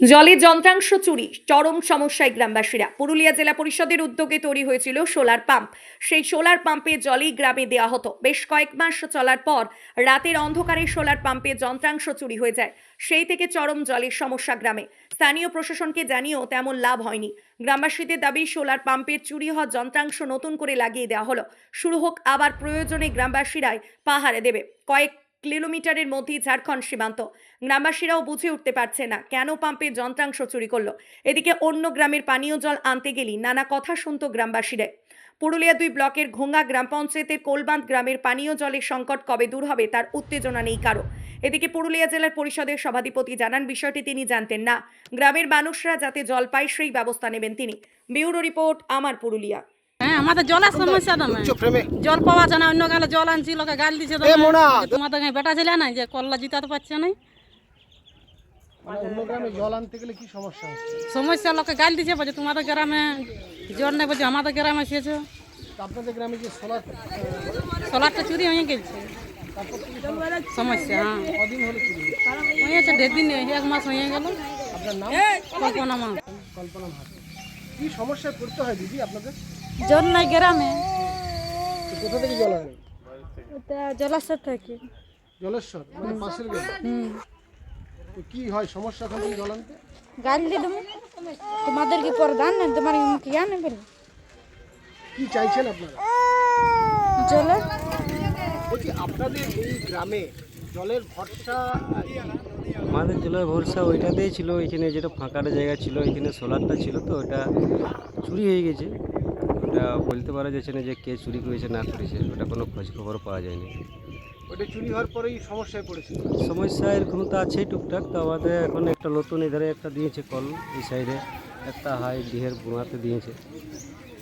জলে যন্ত্রাংশ চুরি, চরম সমস্যায় গ্রামবাসীরা। পুরুলিয়া জেলা পরিষদের উদ্যোগে তৈরি হয়েছিল সোলার পাম্প। সেই সোলার পাম্পে জলই গ্রামে দেওয়া হতো। বেশ কয়েক মাস চলার পর রাতের অন্ধকারে সোলার পাম্পে যন্ত্রাংশ চুরি হয়ে যায়। সেই থেকে চরম জলের সমস্যা গ্রামে। স্থানীয় প্রশাসনকে জানিয়েও তেমন লাভ হয়নি। গ্রামবাসীদের দাবি, সোলার পাম্পের চুরি হওয়া যন্ত্রাংশ নতুন করে লাগিয়ে দেওয়া হলো। শুরু হোক আবার প্রয়োজনে গ্রামবাসীরাই পাহাড়ে দেবে। কয়েক কিলোমিটারের মধ্যেই ঝাড়খণ্ড সীমান্ত। গ্রামবাসীরাও বুঝে উঠতে পারছে না কেন পাম্পের যন্ত্রাংশ চুরি করল। এদিকে অন্য গ্রামের পানীয় জল আনতে গেলেই নানা কথা শুনতো গ্রামবাসীরা পুরুলিয়া দুই ব্লকের ঘোঙ্গা গ্রাম পঞ্চায়েতের কোলবাঁধ গ্রামের পানীয় জলের সংকট কবে দূর হবে তার উত্তেজনা নেই কারও। এদিকে পুরুলিয়া জেলার পরিষদের সভাধিপতি জানান বিষয়টি তিনি জানতেন না। গ্রামের মানুষরা যাতে জল পায় সেই ব্যবস্থা নেবেন তিনি। ব্যুরো রিপোর্ট, আমার পুরুলিয়া। হ্যাঁ আমাদের জলের সমস্যা তো নাই? জল পাওয়া যায় না অন্য গালে জল আনছি লোকে গাল তো! যে তোমাদের গায়ে বেটা ছিল না যে কল্লা জিতাতে পারছে না মানে সমস্যা লোকে গাল দিচ্ছে বলছে তোমাদের গ্রামে জল নেই বলছে আমাদের গ্রামে এসেছ। আপনাদের গ্রামে যে সোলার সোলারটা চুরি হয়ে গেছে। সমস্যা হ্যাঁ। হয়েছে? হয়েছে দেড় দিন এক মাস হয়ে গেল। আপনার নাম? কল্পনা মাস কল্পনা কি সমস্যায় পড়তে হয় দিদি আপনাদের? জল নাই গ্রামে। তো কোথা থেকে জল আনেন জলাশয় থেকে। জলেশ্বর মানে পাশের গ্রাম? তো কি হয় সমস্যা ওখান থেকে জল আনতে? গাল দিলাম তোমাদের কি প্রধান না তোমার মুখিয়া নেই বলে? কি চাইছেন আপনারা? জলে বলছি আপনাদের এই গ্রামে জলের ভরসা আমাদের জলের ভরসা ওইটাতেই ছিল এখানে যেটা ফাঁকাটা জায়গা ছিল এখানে সোলারটা ছিল তো ওটা চুরি হয়ে গেছে। ওটা বলতে পারা যাচ্ছে না যে কে চুরি করেছে না করেছে। ওটা কোনো খোঁজ খবর পাওয়া যায়নি। ওটা চুরি হওয়ার পরেই সমস্যায় পড়েছে সমস্যা এরকম তো আছেই টুকটাক। তো আমাদের এখন একটা নতুন এধারে একটা দিয়েছে কল এই সাইডে একটা হাই ডিহের বোনাতে দিয়েছে।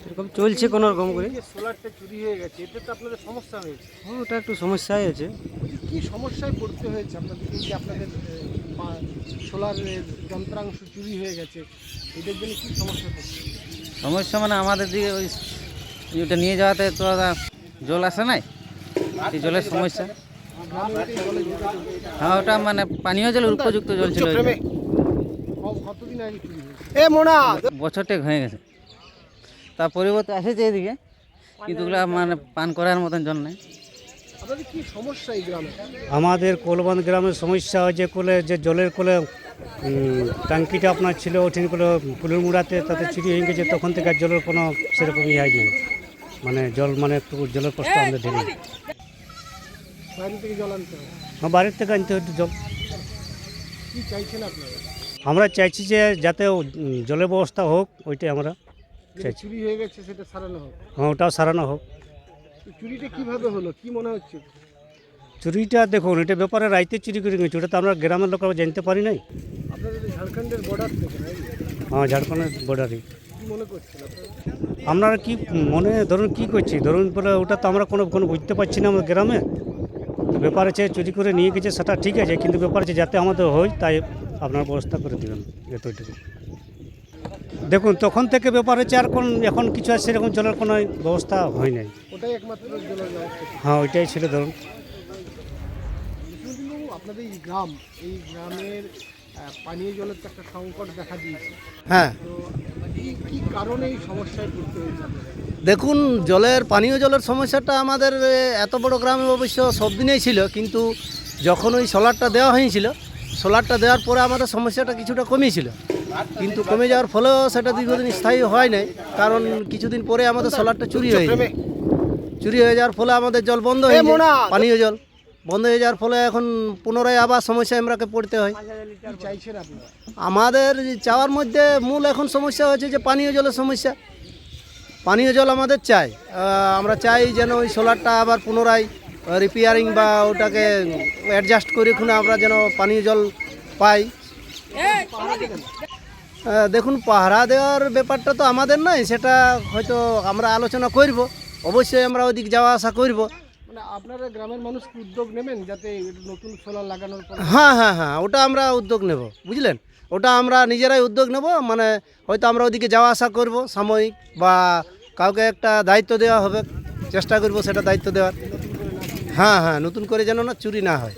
এরকম চলছে কোনো রকম করে। যে সোলারটা চুরি হয়ে গেছে এতে তো আপনাদের সমস্যা হয়েছে। হ্যাঁ, ওটা একটু সমস্যাই আছে। কি সমস্যায় পড়তে হয়েছে আপনাদের? যে আপনাদের সোলার যন্ত্রাংশ চুরি হয়ে গেছে এদের জন্য কি সমস্যা পড়ছে? সমস্যা মানে আমাদের দিকে ওই ওটা নিয়ে যাওয়াতে তো আর জল আসে নাই? এই জলের সমস্যা। হ্যাঁ ওটা মানে পানীয় জল উপযুক্ত জল ছিল মোনা! বছরটেক হয়ে গেছে। তার পরিবর্তে আসেছে এদিকে কিন্তু ওগুলা মানে পান করার মতন জল নেই। আপনাদের কি সমস্যা এই গ্রামে? আমাদের কোলবান্ধ গ্রামের সমস্যা হয় যে কোলে যে জলের কোলে ট্যাঙ্কিটা আপনার ছিল ওঠিন কোলে পুলের মুড়াতে তাতে চুরি হয়ে গেছে তখন থেকে আর জলের কোনো সেরকম ইয়ে হয়নি। মানে জল মানে একটু জলের কষ্ট আমাদের ঢেলে বাইরে থেকে আনতে হবে? বাড়ির থেকে আনতে হতো জল। কি চাইছেন আপনারা? আমরা চাইছি যে যাতে জলের ব্যবস্থা হোক ওইটাই আমরা চাইছি। চুরি হয়ে গেছে সেটা সারানো হোক। হ্যাঁ ওটাও সারানো হোক। চুরিটা কীভাবে হলো? কি মনে হচ্ছে? চুরিটা দেখুন এটা ব্যাপারে রাইতে চুরি করে গেছে ওটা তো আমরা গ্রামের লোকরা জানতে পারি নাই। আপনাদের ঝাড়খণ্ডের বর্ডার থেকে হ্যাঁ ঝাড়খণ্ডের বর্ডারে কি করছেন আপনারা? আপনারা কি মনে ধরুন কি করছি? ধরুন বলে ওটা তো আমরা কোনো কোনো বুঝতে পারছি না আমাদের গ্রামে। ব্যাপার আছে চুরি করে নিয়ে গেছে সেটা ঠিক আছে কিন্তু ব্যাপার আছে যাতে আমাদের হয় তাই আপনার ব্যবস্থা করে দেবেন এতটুকু। দেখুন তখন থেকে ব্যাপার হচ্ছে আর কোন এখন কিছু আর সেরকম জলের কোনো ব্যবস্থা হয় নাই। হ্যাঁ ওইটাই ছিল ধরুন। আপনাদের এই গ্রাম এই গ্রামের পানীয় জলের তো একটা সংকট দেখা দিয়েছে। হ্যাঁ। দেখুন জলের পানীয় জলের সমস্যাটা আমাদের এত বড় গ্রামে অবশ্য সব দিনেই ছিল কিন্তু যখন ওই সোলারটা দেওয়া হয়েছিল সোলারটা দেওয়ার পরে আমাদের সমস্যাটা কিছুটা কমিয়েছিল কিন্তু কমে যাওয়ার ফলেও সেটা দীর্ঘদিন স্থায়ী হয় নাই কারণ কিছুদিন পরে আমাদের সোলারটা চুরি হয়ে যায় চুরি হয়ে যাওয়ার ফলে আমাদের জল বন্ধ হয়ে যায়! পানীয় জল। বন্ধ হয়ে যাওয়ার ফলে এখন পুনরায় আবার সমস্যায় আমরাকে পড়তে হয়। আমাদের চাওয়ার মধ্যে মূল এখন সমস্যা হচ্ছে যে পানীয় জলের সমস্যা। পানীয় জল আমাদের চাই। আমরা চাই যেন ওই সোলারটা আবার পুনরায় রিপেয়ারিং বা ওটাকে অ্যাডজাস্ট করে খুনে আমরা যেন পানীয় জল পাই। দেখুন, পাহারা দেওয়ার ব্যাপারটা তো আমাদের নয়, সেটা হয়তো আমরা আলোচনা করব। অবশ্যই আমরা ওদিক যাওয়া আসা করব। আপনারা গ্রামের মানুষ উদ্যোগ হ্যাঁ হ্যাঁ হ্যাঁ ওটা আমরা উদ্যোগ নেব, বুঝলেন? ওটা আমরা নিজেরাই উদ্যোগ নেব মানে হয়তো আমরা ওদিকে যাওয়া আসা করব সাময়িক বা কাউকে একটা দায়িত্ব দেওয়া হবে, চেষ্টা করব সেটা দায়িত্ব দেওয়ার। হ্যাঁ হ্যাঁ নতুন করে যেন না চুরি না হয়।